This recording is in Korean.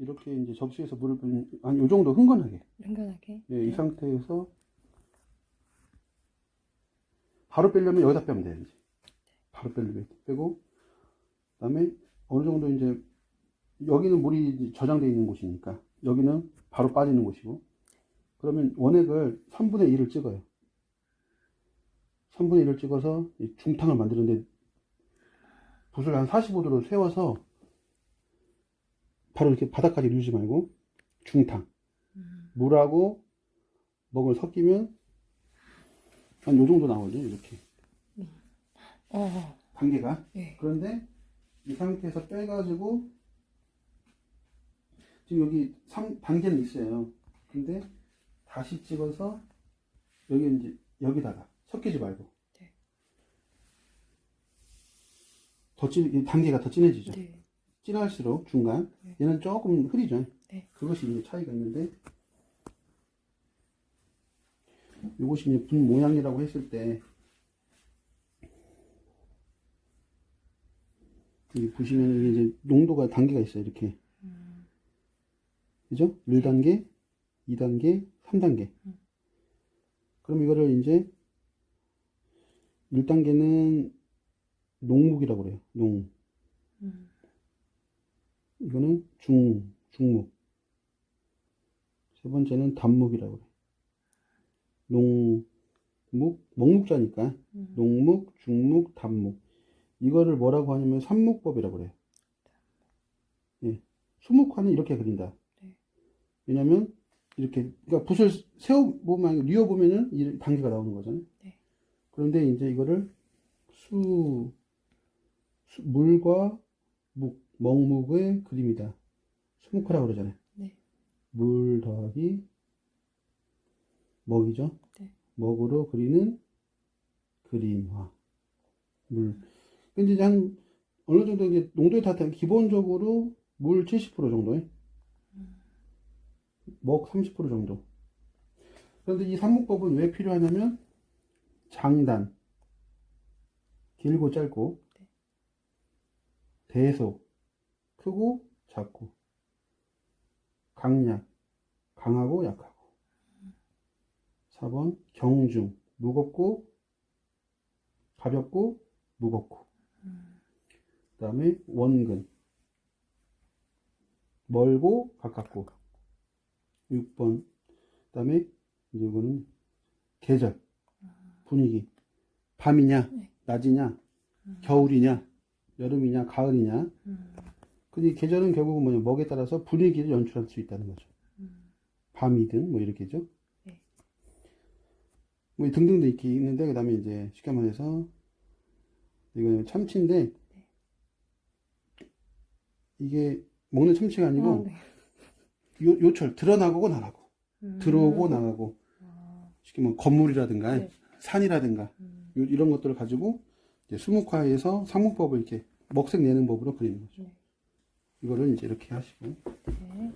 이렇게 이제 접시에서 물을 한요 정도 흥건하게. 은근하게. 예, 이 상태에서 바로 빼려면 여기다 빼면 돼요 이제. 바로 빼려면 빼고 그다음에 어느 정도 이제 여기는 물이 이제 저장되어 있는 곳이니까 여기는 바로 빠지는 곳이고 그러면 원액을 3분의 1을 찍어요. 3분의 1을 찍어서 이 중탕을 만드는데 붓을 한 45도로 세워서 바로 이렇게 바닥까지 누르지 말고 중탕 음. 물하고 먹을 섞이면 한 요 정도 나오죠 이렇게 어. 단계가 예. 그런데 이 상태에서 빼가지고 지금 여기 3 단계는 있어요 근데 다시 찍어서 여기 이제 여기다가 섞이지 말고 네. 더 진, 이 단계가 더 진해지죠 네. 진할수록 중간 네. 얘는 조금 흐리죠 네. 그것이 이제 차이가 있는데 이것이 이제 분 모양이라고 했을 때 여기 보시면 이게 이제 농도가 단계가 있어요 이렇게 음. 그죠? 1단계, 2단계, 3단계 그럼 이거를 이제 1단계는 농묵이라고 그래요 농 음. 이거는 중, 중묵. 세 번째는 단묵이라고 그래. 농묵, 먹묵자니까. 음. 농묵, 중묵, 단묵. 이거를 뭐라고 하냐면 삼묵법이라고 그래요. 예. 수묵화는 이렇게 그린다. 네. 왜냐면, 이렇게, 그러니까 붓을 세워 보면, 뉘어 보면은 이 단계가 나오는 거잖아요. 네. 그런데 이제 이거를 수, 수- 물과 묵, 먹묵의 그림이다. 수묵화라고 그러잖아요. 네. 물 더하기 먹이죠. 네. 먹으로 그리는 그림화. 물. 근데 이제 한 어느 정도 이제 농도에 닿다 기본적으로 물 70% 정도에 먹 30% 정도. 그런데 이 삼목법은 왜 필요하냐면 장단 길고 짧고 네. 대속 크고 작고 강약 강하고 약하고 4번 경중 무겁고 가볍고 무겁고 그 다음에 원근 멀고 가깝고 6번 그 다음에 이거는 계절 분위기 밤이냐 네. 낮이냐 겨울이냐 여름이냐 가을이냐 음. 근데 계절은 결국은 뭐냐 먹에 따라서 분위기를 연출할 수 있다는 거죠 음. 밤이든 뭐 이렇게죠 네. 뭐 등등도 이렇게 있는데 그 다음에 이제 쉽게 말해서 이거는 참치인데 이게 먹는 참치가 아니고 어, 네. 요, 요철 드러나고 나가고 음. 들어오고 나가고 아. 쉽게 뭐 건물이라든가 네. 산이라든가 음. 요- 이런 것들을 가지고 이제 수묵화해서 상묵법을 이렇게 먹색 내는 법으로 그리는 거죠. 네. 이거를 이제 이렇게 하시고 네.